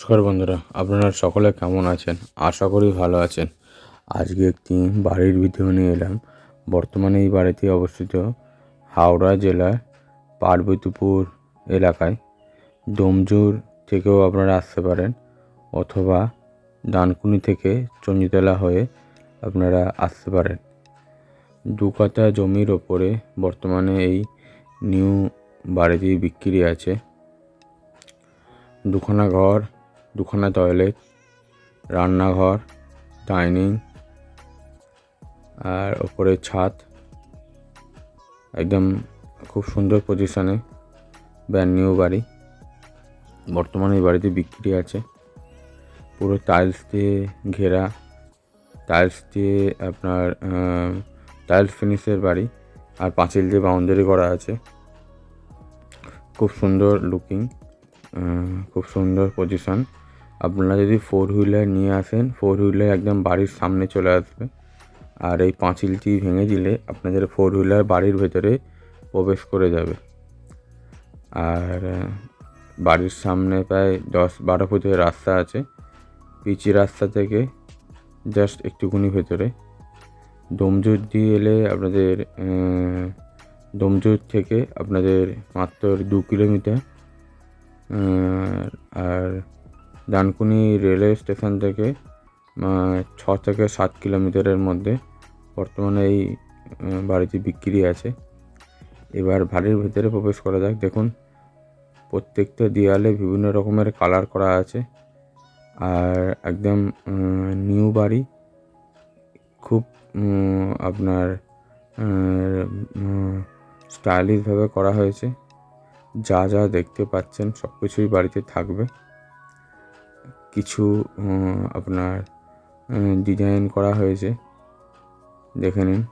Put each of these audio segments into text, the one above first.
নমস্কার বন্ধুরা, আপনারা সকলে কেমন আছেন? আশা করি ভালো আছেন। আজকে একটি বাড়ির ভিডিও নিয়ে এলাম। বর্তমানে এই বাড়িটি অবস্থিত হাওড়া জেলার পার্বতীপুর এলাকায়। ডোমজুর থেকেও আপনারা আসতে পারেন, অথবা ডানকুনি থেকে চণ্ডীতলা হয়ে আপনারা আসতে পারেন। দু কাঠা জমির ওপরে বর্তমানে এই নিউ বাড়িটি বিক্রি আছে। দুখানা ঘর দুখানা টয়লেট, রান্নাঘর, ডাইনিং, আর ওপরে ছাদ। একদম খুব সুন্দর পজিশনে ব্র্যান্ড নিউ বাড়ি। বর্তমানে এই বাড়িতে বিক্রি আছে। পুরো টাইলস দিয়ে ঘেরা। টাইলস দিয়ে আপনার টাইলস ফিনিশের বাড়ি। আর পাঁচিল দিয়ে বাউন্ডারি করা আছে। খুব সুন্দর লুকিং খুব সুন্দর পজিশন আপনারা যদি ফোর হুইলার নিয়ে আসেন ফোর হুইলার একদম বাড়ির সামনে চলে আসবে। আর এই পাঁচিলটি ভেঙে দিলে আপনাদের ফোর হুইলার বাড়ির ভেতরে প্রবেশ করে যাবে। আর বাড়ির সামনে প্রায় দশ বারো ফুটের রাস্তা আছে। পিচি রাস্তা থেকে জাস্ট একটুকুনি ভেতরে। ডোমজুর দিয়ে এলে আপনাদের ডোমজুর থেকে আপনাদের মাত্র দু কিলোমিটার। আর ডানকুনি রেলওয়ে স্টেশন থেকে ছ থেকে সাত কিলোমিটারের মধ্যে। বর্তমানে এই বাড়িটি বিক্রি আছে। এবার বাড়ির ভেতরে প্রবেশ করা যাক। দেখুন, প্রত্যেকটা দেয়ালে বিভিন্ন রকমের কালার করা আছে। আর একদম নিউ বাড়ি। খুব আপনার স্টাইলিশভাবে করা হয়েছে। যা যা দেখতে পাচ্ছেন সব কিছুই বাড়িতে থাকবে। কিছু আপনার ডিজাইন করা হয়েছে। দেখে নিন।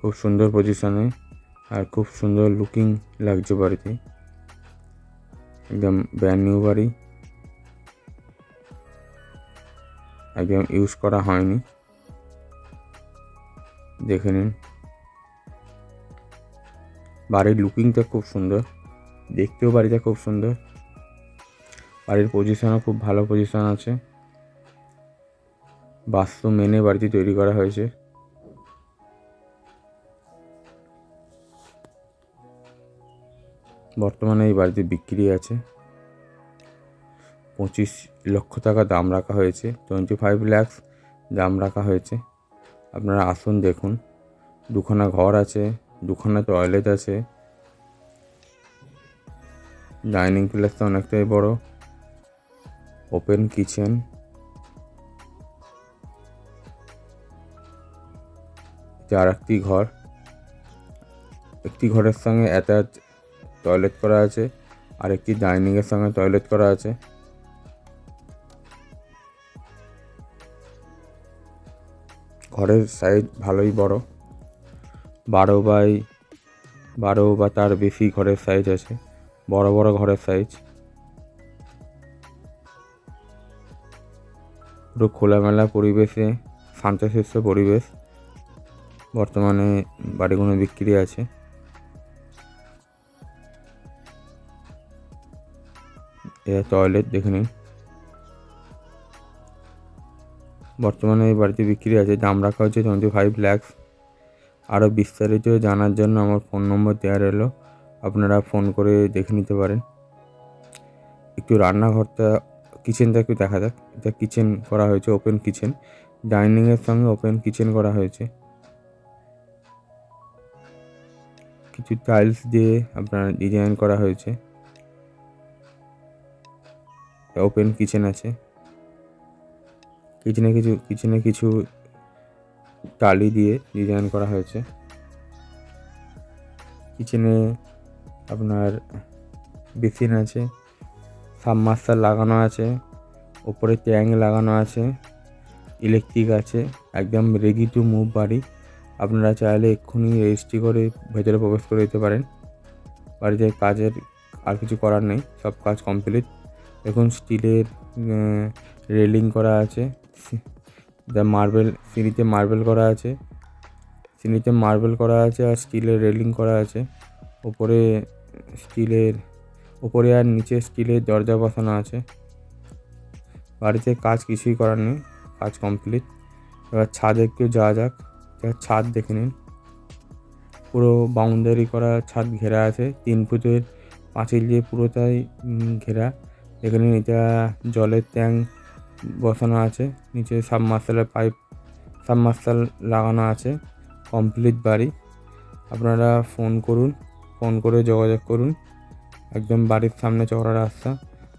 খুব সুন্দর পজিশনে আর খুব সুন্দর লুকিং লাগছে বাড়িতে। একদম ব্র্যান্ড নিউ বাড়ি। একদম ইউজ করা হয়নি। দেখে নিন। বাড়ির লুকিংটা খুব সুন্দর। দেখতেও বাড়িটা খুব সুন্দর। বাড়ির পজিশনও খুব ভালো পজিশন আছে। বাস্তু মেনে বাড়িটি তৈরি করা হয়েছে। বর্তমানে এই বাড়িটি বিক্রি আছে। পঁচিশ লক্ষ টাকা দাম রাখা হয়েছে। টোয়েন্টি ফাইভ ল্যাক্স দাম রাখা হয়েছে। আপনারা আসুন দেখুন। দুখানা ঘর আছে, দুখানা টয়লেট আছে। ডাইনিং প্লেসটা অনেকটাই বড়। ওপেন কিচেন আর একটি ঘর। একটি ঘরের সঙ্গে অ্যাটাচ টয়লেট করা আছে, আর একটি ডাইনিংয়ের সঙ্গে টয়লেট করা আছে। ঘরের সাইজ ভালোই বড়। বারো বাই বারো বা তার বেশি ঘরের সাইজ আছে। বড় বড় ঘরের সাইজ পুরো খোলামেলা পরিবেশে, শান্তশিষ্ট পরিবেশ। বর্তমানে বাড়িগুলো বিক্রি আছে। এটা টয়লেট দেখে নিন। বর্তমানে এই বাড়িতে বিক্রি আছে। দাম রাখা হচ্ছে টোয়েন্টি ফাইভ ল্যাক্স আরও বিস্তারিত জানার জন্য আমার ফোন নম্বর দেওয়া রইল। আপনারা ফোন করে দেখে নিতে পারেন। একটু রান্নাঘরটা, কিচেনটা একটু দেখা যাক। এটা কিচেন করা হয়েছে ওপেন কিচেন ডাইনিংয়ের সঙ্গে ওপেন কিচেন করা হয়েছে। কিছু টাইলস দিয়ে আপনার ডিজাইন করা হয়েছে। ওপেন কিচেন আছে। কিচেনে কিছু কিচেনে কিছু টালি দিয়ে ডিজাইন করা হয়েছে। কিচেনে আপনার বেসিন আছে সাবমার্সাল লাগানো আছে, ওপরে ট্যাঙ্ক লাগানো আছে, ইলেকট্রিক আছে, একদম রেডি টু মুভ বাড়ি। আপনারা চাইলে এক্ষুনি রেজিস্ট্রি করে ভেতরে প্রবেশ করে দিতে পারেন। বাড়িতে কাজের আর কিছু করার নেই, সব কাজ কমপ্লিট দেখুন স্টিলের রেলিং করা আছে যা মার্বেল সিঁড়িতে মার্বেল করা আছে। সিঁড়িতে মার্বেল করা আছে আর স্টিলের রেলিং করা আছে। ওপরে স্টিলের ওপরে আর নিচে স্টিলের দরজা বসানো আছে। বাড়িতে কাজ কিছুই করার নেই, কাজ কমপ্লিট এবার ছাদে একটু যাওয়া যাক, এবার ছাদ দেখে নিন। পুরো বাউন্ডারি করা ছাদ ঘেরা আছে, তিন ফুটের পাঁচিল দিয়ে পুরোটাই ঘেরা। এখানে এটা জলের ট্যাঙ্ক বসানো আছে, নিচে সাবমার্সালের পাইপ সাবমার্সাল লাগানো আছে কমপ্লিট বাড়ি। আপনারা ফোন করুন। ফোন করে যোগাযোগ করুন। একদম বাড়ির সামনে চওড়া রাস্তা।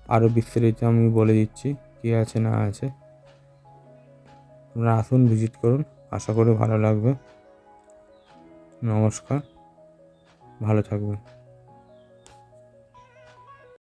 আরও বিস্তারিত আমি বলে দিচ্ছি কী আছে না আছে। আপনারা আসুন ভিজিট করুন। আশা করি ভালো লাগবে। নমস্কার। ভালো থাকবেন।